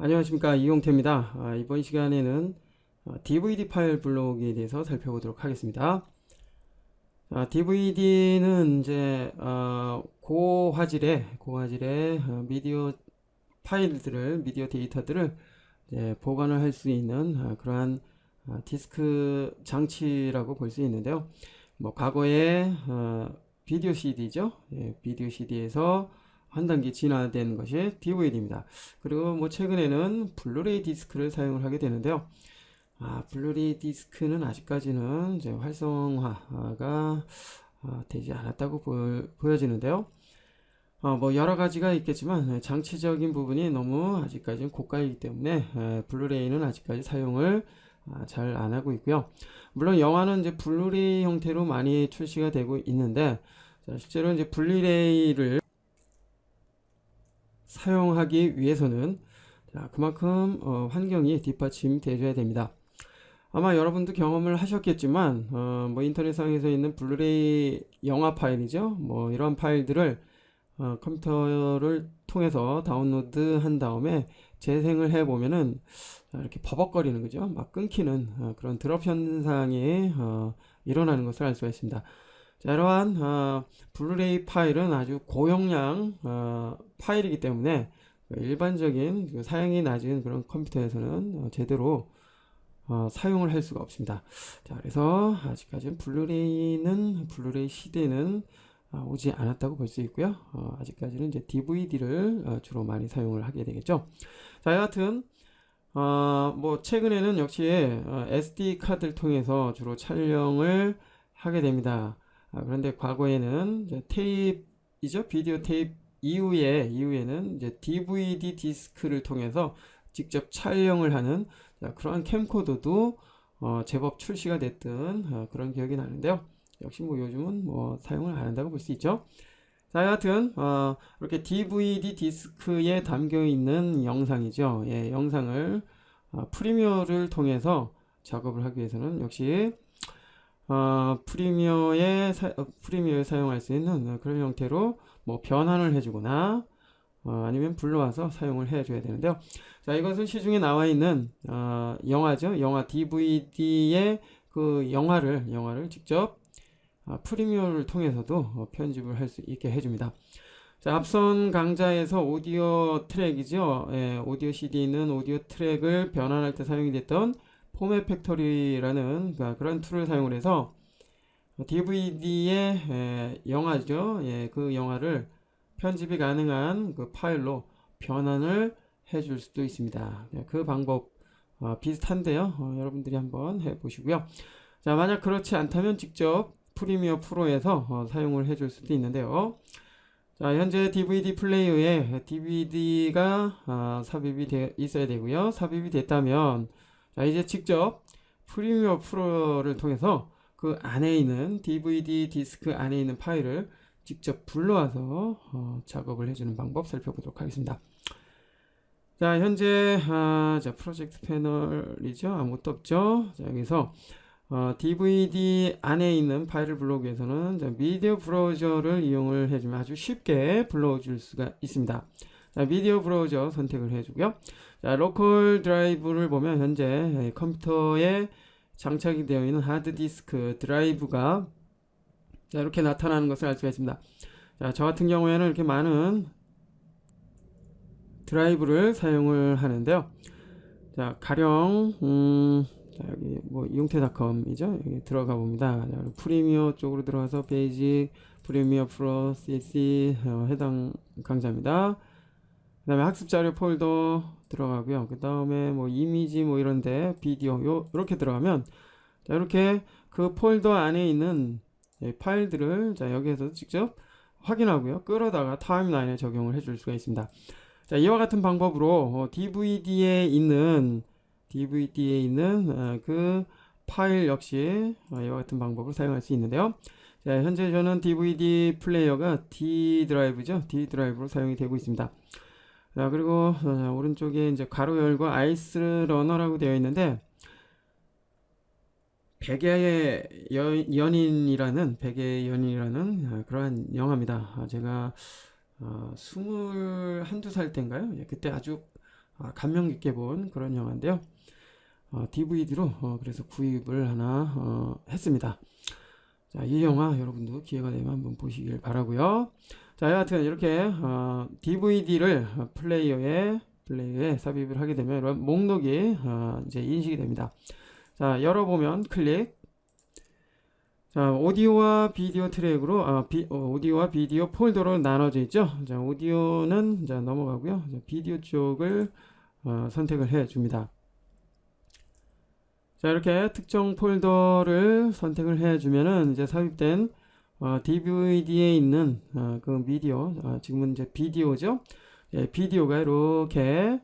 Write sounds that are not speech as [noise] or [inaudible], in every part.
안녕하십니까 이용태입니다. 아, 이번 시간에는 어, DVD 파일 블록에 대해서 살펴보도록 하겠습니다. DVD는 이제 어, 고화질의 고화질의 어, 미디어 파일들을 미디어 데이터들을 보관을 할 수 있는 어, 그러한 어, 디스크 장치라고 볼 수 있는데요. 뭐 과거에 어, 비디오 CD죠. 예, 비디오 CD에서 한 단계 진화된 것이 DVD입니다. 그리고 뭐 최근에는 블루레이 디스크를 사용을 하게 되는데요. 아, 블루레이 디스크는 아직까지는 이제 활성화가 아, 되지 않았다고 보, 여 지는데요 어, 뭐 여러 가지가 있겠지만 예, 장치적인 부분이 너무 아직까지는 고가이기 때문에 에, 블루레이는 아직까지 사용을 아, 잘안 하고 있고요. 물론 영화는 이제 블루레이 형태로 많이 출시가 되고 있는데 자, 실제로 이제 블루레이를 사용하기 위해서는 자, 그만큼 어, 환경이 뒷받침돼줘야 됩니다. 아마 여러분도 경험을 하셨겠지만 어, 뭐 인터넷상에서 있는 블루레이 영화 파일이죠. 뭐 이런 파일들을 어, 컴퓨터를 통해서 다운로드 한 다음에 재생을 해 보면은 이렇게 버벅거리는 거죠. 막 끊기는 어, 그런 드롭 현상이 어, 일어나는 것을 알 수가 있습니다. 자, 이러한 어, 블루레이 파일은 아주 고용량 어, 파일이기 때문에 일반적인 그 사양이 낮은 그런 컴퓨터에서는 어, 제대로 어, 사용을 할 수가 없습니다. 자, 그래서 아직까지는 블루레이는 블루레이 시대는 어, 오지 않았다고 볼 수 있고요. 어, 아직까지는 이제 DVD를 어, 주로 많이 사용을 하게 되겠죠. 자, 여하튼 어, 뭐 최근에는 역시 어, SD 카드를 통해서 주로 촬영을 하게 됩니다. 아, 그런데 과거에는 테이프이죠, 비디오 테이프 이후에 이후에는 이제 DVD 디스크를 통해서 직접 촬영을 하는 자, 그러한 캠코더도 어, 제법 출시가 됐던 어, 그런 기억이 나는데요. 역시 뭐 요즘은 뭐 사용을 안 한다고 볼 수 있죠. 자, 여하튼 어, 이렇게 DVD 디스크에 담겨 있는 영상이죠. 예, 영상을 어, 프리미어를 통해서 작업을 하기 위해서는 역시 어, 프리미어에 사, 어, 프리미어에 사용할 수 있는 어, 그런 형태로 뭐 변환을 해주거나 어, 아니면 불러와서 사용을 해줘야 되는데요. 자, 이것은 시중에 나와 있는 어, 영화죠. 영화 DVD의 그 영화를 영화를 직접 아, 프리미어를 통해서도 어, 편집을 할 수 있게 해줍니다. 자, 앞선 강좌에서 오디오 트랙이죠. 예, 오디오 CD는 오디오 트랙을 변환할 때 사용이 됐던 포맷 팩토리라는 그- 그런 툴을 사용을 해서 DVD의 예, 영화죠. 예, 그 영화를 편집이 가능한 그 파일로 변환을 해줄 수도 있습니다. 네, 그 방법 어, 비슷한데요. 어, 여러분들이 한번 해보시고요. 자, 만약 그렇지 않다면 직접 프리미어 프로에서 어, 사용을 해줄 수도 있는데요. 자, 현재 DVD 플레이어에 DVD가 아, 삽입이 되, 있어야 되고요. 삽입이 됐다면 자, 이제 직접 프리미어 프로를 통해서 그 안에 있는 DVD 디스크 안에 있는 파일을 직접 불러와서 어, 작업을 해주는 방법 살펴보도록 하겠습니다. 자, 현재 아, 자, 프로젝트 패널이죠. 아무것도 없죠. 자, 여기서 어, DVD 안에 있는 파일을 불러오기 위해서는 자, 미디어 브라우저를 이용을 해주면 아주 쉽게 불러줄 수가 있습니다. 자, 미디어 브라우저 선택을 해주고요. 자, 로컬 드라이브를 보면 현재 컴퓨터에 장착이 되어 있는 하드디스크 드라이브가 자, 이렇게 나타나는 것을 알 수가 있습니다. 자, 저 같은 경우에는 이렇게 많은 드라이브를 사용을 하는데요. 자, 가령, 음, 자, 여기 뭐 이용태닷컴이죠. 여기 들어가 봅니다. 자, 프리미어 쪽으로 들어가서 페이지 프리미어 프로 CC 어, 해당 강좌입니다. 그 다음에 학습 자료 폴더 들어가고요. 그 다음에 뭐 이미지 뭐 이런데 비디오 요 이렇게 들어가면 자, 이렇게 그 폴더 안에 있는 예, 파일들을 자, 여기에서 직접 확인하고요. 끌어다가 타임라인에 적용을 해줄 수가 있습니다. 자, 이와 같은 방법으로 어, DVD에 있는 DVD에 있는 어, 그 파일 역시 어, 이와 같은 방법을 사용할 수 있는데요. 자, 현재 저는 DVD 플레이어가 D 드라이브죠. D 드라이브로 사용이 되고 있습니다. 자, 그리고 어, 오른쪽에 이제 가로 열고 아이스 러너라고 되어 있는데 백의 여- 연인이라는 백의 연인이라는 아, 그러한 영화입니다. 아, 제가 어, 스물 한두 살 때인가요? 예, 그때 아주 아, 감명 깊게 본 그런 영화인데요. 어, DVD로 어, 그래서 구입을 하나 어, 했습니다. 자, 이 영화 여러분도 기회가 되면 한번 보시길 바라고요. 자, 여하튼 이렇게 어, DVD를 플레이어에 플레이어에 삽입을 하게 되면 이런 목록이 어, 이제 인식이 됩니다. 자, 열어보면 클릭. 자, 오디오와 비디오 트랙으로 아, 비, 어, 오디오와 비디오 폴더로 나눠져 있죠. 자, 오디오는 자, 넘어가고요. 자, 비디오 쪽을 어, 선택을 해 줍니다. 자, 이렇게 특정 폴더를 선택을 해 주면은 이제 삽입된 어, DVD에 있는 어, 그 미디어, 어, 지금은 이제 비디오죠. 예, 비디오가 이렇게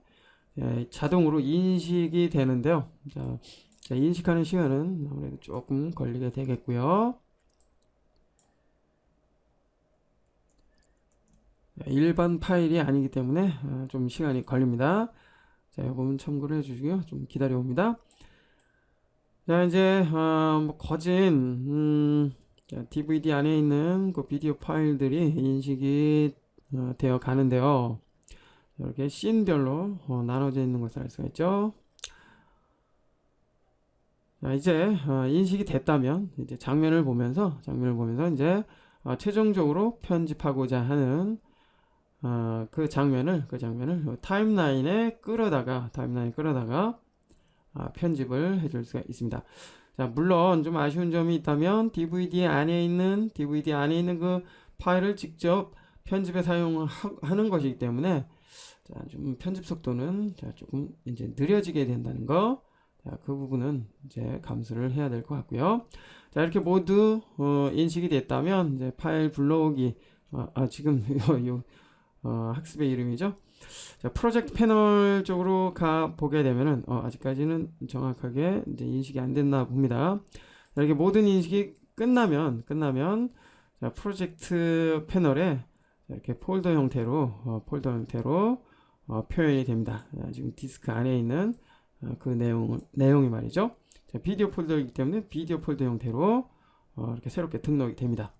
예, 자동으로 인식이 되는데요. 자, 자, 인식하는 시간은 아무래도 조금 걸리게 되겠고요. 자, 일반 파일이 아니기 때문에 어, 좀 시간이 걸립니다. 자, 이 부분 참고를 해주시고요. 좀 기다려 옵니다. 자, 이제 어, 뭐 거진 음, 자, DVD 안에 있는 그 비디오 파일들이 인식이 어, 되어 가는데요. 이렇게 씬별로 어, 나눠져 있는 것을 알 수가 있죠. 자, 이제 어, 인식이 됐다면 이제 장면을 보면서 장면을 보면서 이제 어, 최종적으로 편집하고자 하는 어, 그 장면을 그 장면을 타임라인에 끌어다가 타임라인에 끌어다가 아, 편집을 해줄 수가 있습니다. 자, 물론 좀 아쉬운 점이 있다면 DVD 안에 있는 DVD 안에 있는 그 파일을 직접 편집에 사용하는 것이기 때문에 자, 좀 편집 속도는 자, 조금 이제 느려지게 된다는 거. 자, 그 부분은 이제 감수를 해야 될 것 같고요. 자, 이렇게 모두 어, 인식이 됐다면 이제 파일 불러오기 아, 아, 지금 [laughs] 요, 요 어, 학습의 이름이죠. 자, 프로젝트 패널 쪽으로 가 보게 되면은 어, 아직까지는 정확하게 이제 인식이 안 됐나 봅니다. 자, 이렇게 모든 인식이 끝나면 끝나면 자, 프로젝트 패널에 자, 이렇게 폴더 형태로 어, 폴더 형태로 어, 표현이 됩니다. 자, 지금 디스크 안에 있는 어, 그 내용 내용이 말이죠. 자, 비디오 폴더이기 때문에 비디오 폴더 형태로 어, 이렇게 새롭게 등록이 됩니다.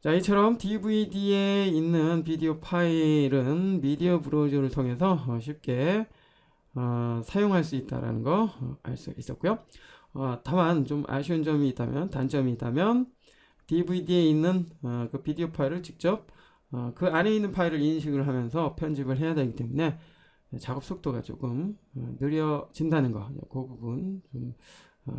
자, 이처럼 DVD에 있는 비디오 파일은 미디어 브라우저를 통해서 어, 쉽게 어, 사용할 수 있다라는 거 알 수 있었고요. 어, 다만 좀 아쉬운 점이 있다면 단점이 있다면 DVD에 있는 어, 그 비디오 파일을 직접 어, 그 안에 있는 파일을 인식을 하면서 편집을 해야 되기 때문에 작업 속도가 조금 어, 느려진다는 거, 그 부분 좀 어,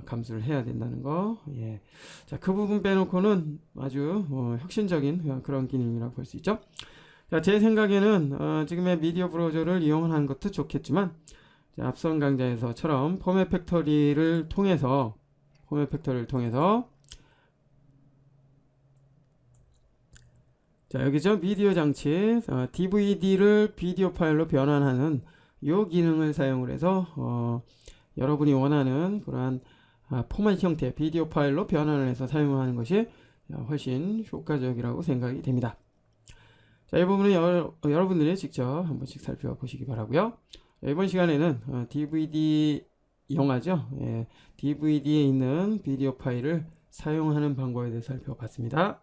감수를 해야 된다는 거. 예. 자, 그 부분 빼놓고는 아주 어, 혁신적인 그런 기능이라고 볼 수 있죠. 자, 제 생각에는 어, 지금의 미디어 브라우저를 이용하는 것도 좋겠지만 자, 앞선 강좌에서처럼 포맷 팩터리를 통해서 포맷 팩터리를 통해서 자, 여기죠. 미디어 장치 어, DVD를 비디오 파일로 변환하는 이 기능을 사용을 해서 어, 여러분이 원하는 그러한 아, 포맷 형태 비디오 파일로 변환을 해서 사용하는 것이 훨씬 효과적이라고 생각이 됩니다. 자, 이 부분은 여, 러분들이 직접 한 번씩 살펴보시기 바라고요. 이번 시간에는 어, DVD 영화죠. 예, DVD에 있는 비디오 파일을 사용하는 방법에 대해 살펴봤습니다.